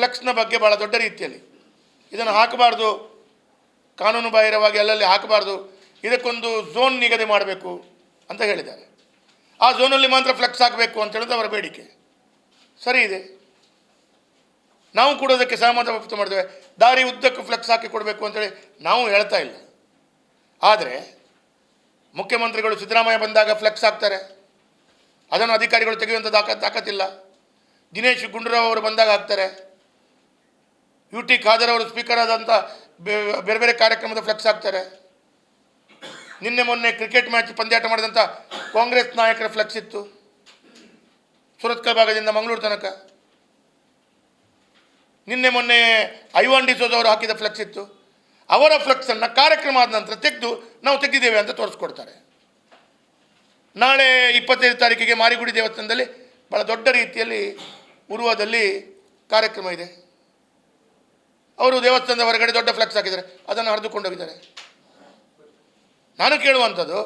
ಫ್ಲೆಕ್ಸ್ನ ಬಗ್ಗೆ ಭಾಳ ದೊಡ್ಡ ರೀತಿಯಲ್ಲಿ. ಇದನ್ನು ಹಾಕಬಾರ್ದು. ಕಾನೂನು ಬಾಹಿರವಾಗಿ ಅಲ್ಲಲ್ಲಿ ಹಾಕಬಾರ್ದು. ಇದಕ್ಕೊಂದು ಝೋನ್ ನಿಗದಿ ಮಾಡಬೇಕು ಅಂತ ಹೇಳಿದ್ದಾರೆ. ಆ ಝೋನಲ್ಲಿ ಮಾತ್ರ ಫ್ಲೆಕ್ಸ್ ಹಾಕಬೇಕು ಅಂತ ಹೇಳೋದು ಅವರ ಬೇಡಿಕೆ. ಸರಿ ಇದೆ. ನಾವು ಕೂಡ ಅದಕ್ಕೆ ಸಹಮತ ವ್ಯಕ್ತ ಮಾಡಿದ್ದೇವೆ. ದಾರಿ ಉದ್ದಕ್ಕೂ ಫ್ಲೆಕ್ಸ್ ಹಾಕಿ ಕೊಡಬೇಕು ಅಂತೇಳಿ ನಾವು ಹೇಳ್ತಾ ಇಲ್ಲ. ಆದರೆ ಮುಖ್ಯಮಂತ್ರಿಗಳು ಸಿದ್ದರಾಮಯ್ಯ ಬಂದಾಗ ಫ್ಲೆಕ್ಸ್ ಹಾಕ್ತಾರೆ. ಅದನ್ನು ಅಧಿಕಾರಿಗಳು ತೆಗೆಯುವಂಥ ತಾಕತ್ತಿಲ್ಲ. ದಿನೇಶ್ ಗುಂಡೂರಾವ್ ಅವರು ಬಂದಾಗ ಹಾಕ್ತಾರೆ. ಯು ಟಿ ಖಾದರ್ ಅವರು ಸ್ಪೀಕರ್ ಆದಂಥ ಬೇರೆ ಬೇರೆ ಕಾರ್ಯಕ್ರಮದ ಫ್ಲೆಕ್ಸ್ ಹಾಕ್ತಾರೆ ನಿನ್ನೆ ಮೊನ್ನೆ ಕ್ರಿಕೆಟ್ ಮ್ಯಾಚ್ ಪಂದ್ಯಾಟ ಮಾಡಿದಂಥ ಕಾಂಗ್ರೆಸ್ ನಾಯಕರ ಫ್ಲೆಕ್ಸ್ ಇತ್ತು. ಸುರತ್ಕಲ್ ಭಾಗದಿಂದ ಮಂಗಳೂರು ತನಕ. ನಿನ್ನೆ ಮೊನ್ನೆ ಐವಾನ್ ಡಿಸೋಜ್ ಅವರು ಹಾಕಿದ ಫ್ಲೆಕ್ಸ್ ಇತ್ತು. ಅವರ ಫ್ಲೆಕ್ಸನ್ನು ಕಾರ್ಯಕ್ರಮ ಆದ ನಂತರ ತೆಗೆದು ನಾವು ತೆಗೆದಿದ್ದೇವೆ ಅಂತ ತೋರಿಸ್ಕೊಡ್ತಾರೆ. ನಾಳೆ ಇಪ್ಪತ್ತೈದು ತಾರೀಕಿಗೆ ಮಾರಿಗುಡಿ ದೇವಸ್ಥಾನದಲ್ಲಿ ಭಾಳ ದೊಡ್ಡ ರೀತಿಯಲ್ಲಿ ಉರುವದಲ್ಲಿ ಕಾರ್ಯಕ್ರಮ ಇದೆ. ಅವರು ದೇವಸ್ಥಾನದ ಹೊರಗಡೆ ದೊಡ್ಡ ಫ್ಲೆಕ್ಸ್ ಹಾಕಿದ್ದಾರೆ. ಅದನ್ನು ಹರಿದುಕೊಂಡೋಗಿದ್ದಾರೆ ನಾನು ಕೇಳುವಂಥದ್ದು,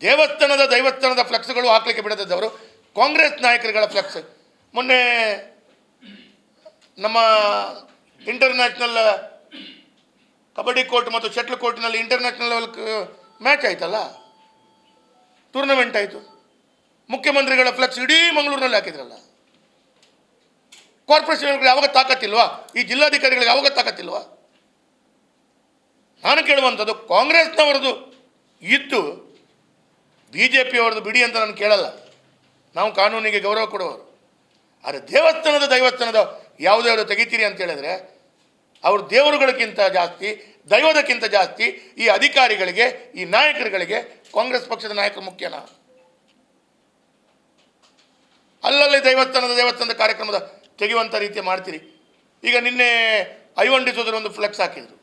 ದೇವಸ್ಥಾನದ ದೈವಸ್ಥಾನದ ಫ್ಲೆಕ್ಸ್ಗಳು ಹಾಕಲಿಕ್ಕೆ ಬಿಡದಿದ್ದವರು ಕಾಂಗ್ರೆಸ್ ನಾಯಕರುಗಳ ಫ್ಲೆಕ್ಸ್. ಮೊನ್ನೆ ನಮ್ಮ ಇಂಟರ್ನ್ಯಾಷನಲ್ ಕಬಡ್ಡಿ ಕೋರ್ಟ್ ಮತ್ತು ಶಟ್ಲ್ ಕೋರ್ಟ್ನಲ್ಲಿ ಇಂಟರ್ನ್ಯಾಷನಲ್ ಲೆವೆಲ್ ಮ್ಯಾಚ್ ಆಯ್ತಲ್ಲ? ಟೂರ್ನಮೆಂಟ್ ಆಯಿತು. ಮುಖ್ಯಮಂತ್ರಿಗಳ ಫ್ಲೆಕ್ಸ್ ಇಡೀ ಮಂಗಳೂರಿನಲ್ಲಿ ಹಾಕಿದ್ರಲ್ಲ? ಕಾರ್ಪೊರೇಷನ್ಗಳಿಗೆ ಯಾವಾಗ ತಾಕತ್ತಿಲ್ವಾ? ಈ ಜಿಲ್ಲಾಧಿಕಾರಿಗಳಿಗೆ ಯಾವಾಗ ತಾಕತ್ತಿಲ್ವಾ? ನಾನು ಕೇಳುವಂಥದ್ದು ಕಾಂಗ್ರೆಸ್ನವರದು ಇದ್ದು ಬಿ ಜೆ ಪಿಯವ್ರದ್ದು ಬಿಡಿ ಅಂತ ನಾನು ಕೇಳಲ್ಲ. ನಾವು ಕಾನೂನಿಗೆ ಗೌರವ ಕೊಡುವವರು. ಆದರೆ ದೇವಸ್ಥಾನದ ದೈವಸ್ಥಾನದ ಯಾವುದ್ಯಾವುದು ತೆಗಿತೀರಿ ಅಂತ ಹೇಳಿದ್ರೆ, ಅವರು ದೇವರುಗಳಿಗಿಂತ ಜಾಸ್ತಿ, ದೈವದಕ್ಕಿಂತ ಜಾಸ್ತಿ ಈ ಅಧಿಕಾರಿಗಳಿಗೆ, ಈ ನಾಯಕರುಗಳಿಗೆ ಕಾಂಗ್ರೆಸ್ ಪಕ್ಷದ ನಾಯಕರು ಮುಖ್ಯನಾ ಅಲ್ಲಲ್ಲಿ ದೈವಸ್ಥಾನದ, ದೇವಸ್ಥಾನದ ಕಾರ್ಯಕ್ರಮದ ತೆಗೆಯುವಂಥ ರೀತಿ ಮಾಡ್ತೀರಿ. ಈಗ ನಿನ್ನೆ ಐವಂಡಿಸೋದ್ರ ಒಂದು ಫ್ಲೆಕ್ಸ್ ಹಾಕಿದ್ರು.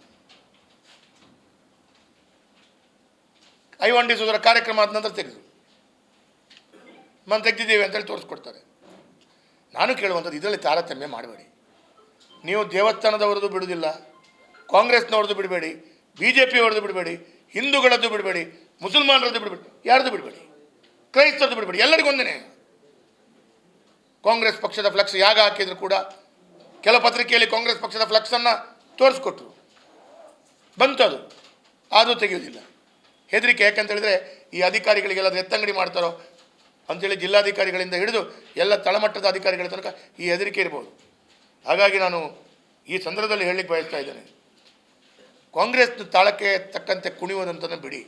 ಐವಂಡಿಸೋದ್ರ ಕಾರ್ಯಕ್ರಮ ಆದ ನಂತರ ತೆಗೆದು ನಾನು ತೆಗ್ದಿದ್ದೀವಿ ಅಂತೇಳಿ ತೋರಿಸ್ಕೊಡ್ತಾರೆ. ನಾನು ಕೇಳುವಂಥದ್ದು ಇದರಲ್ಲಿ ತಾರತಮ್ಯ ಮಾಡಬೇಡಿ. ನೀವು ದೇವಸ್ಥಾನದವರದ್ದು ಬಿಡುವುದಿಲ್ಲ ಕಾಂಗ್ರೆಸ್ನವ್ರದ್ದು ಬಿಡಬೇಡಿ ಬಿ ಜೆ ಪಿಯವ್ರದ್ದು ಬಿಡಬೇಡಿ, ಹಿಂದೂಗಳದ್ದು ಬಿಡಬೇಡಿ, ಮುಸಲ್ಮಾನರದ್ದು ಬಿಡಬೇಡಿ, ಯಾರದ್ದು ಬಿಡಬೇಡಿ? ಕ್ರೈಸ್ತರದ್ದು ಬಿಡಬೇಡಿ ಎಲ್ಲರಿಗೊಂದೇ ಕಾಂಗ್ರೆಸ್ ಪಕ್ಷದ ಫ್ಲೆಕ್ಸ್ ಯಾಗ ಹಾಕಿದ್ರು ಕೂಡ ಕೆಲವು ಪತ್ರಿಕೆಯಲ್ಲಿ ಕಾಂಗ್ರೆಸ್ ಪಕ್ಷದ ಫ್ಲೆಕ್ಸನ್ನು ತೋರಿಸ್ಕೊಟ್ರು. ಬಂತು ಅದು. ಆದರೂ ತೆಗೆಯೋದಿಲ್ಲ ಹೆದರಿಕೆ ಯಾಕಂತೇಳಿದರೆ ಈ ಅಧಿಕಾರಿಗಳಿಗೆಲ್ಲ ಎತ್ತಂಗಡಿ ಮಾಡ್ತಾರೋ ಅಂತೇಳಿ ಜಿಲ್ಲಾಧಿಕಾರಿಗಳಿಂದ ಹಿಡಿದು ಎಲ್ಲ ತಳಮಟ್ಟದ ಅಧಿಕಾರಿಗಳ ತನಕ ಈ ಹೆದರಿಕೆ ಇರ್ಬೋದು. ಹಾಗಾಗಿ ನಾನು ಈ ಸಂದರ್ಭದಲ್ಲಿ ಹೇಳಲಿಕ್ಕೆ ಬಯಸ್ತಾ ಇದ್ದೇನೆ. ಕಾಂಗ್ರೆಸ್ ತಾಳಕ್ಕೆ ತಕ್ಕಂತೆ ಕುಣಿಯೋದಂತನ ಬಿಡಿ.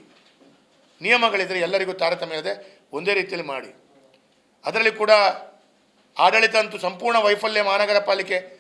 ನಿಯಮಗಳಿದ್ದರೆ ಎಲ್ಲರಿಗೂ ತಾರತಮ್ಯ ಇದೆ. ಒಂದೇ ರೀತಿಯಲ್ಲಿ ಮಾಡಿ. ಅದರಲ್ಲಿ ಕೂಡ ಆಡಳಿತ ಅಂತೂ ಸಂಪೂರ್ಣ ವೈಫಲ್ಯ ಮಹಾನಗರ ಪಾಲಿಕೆ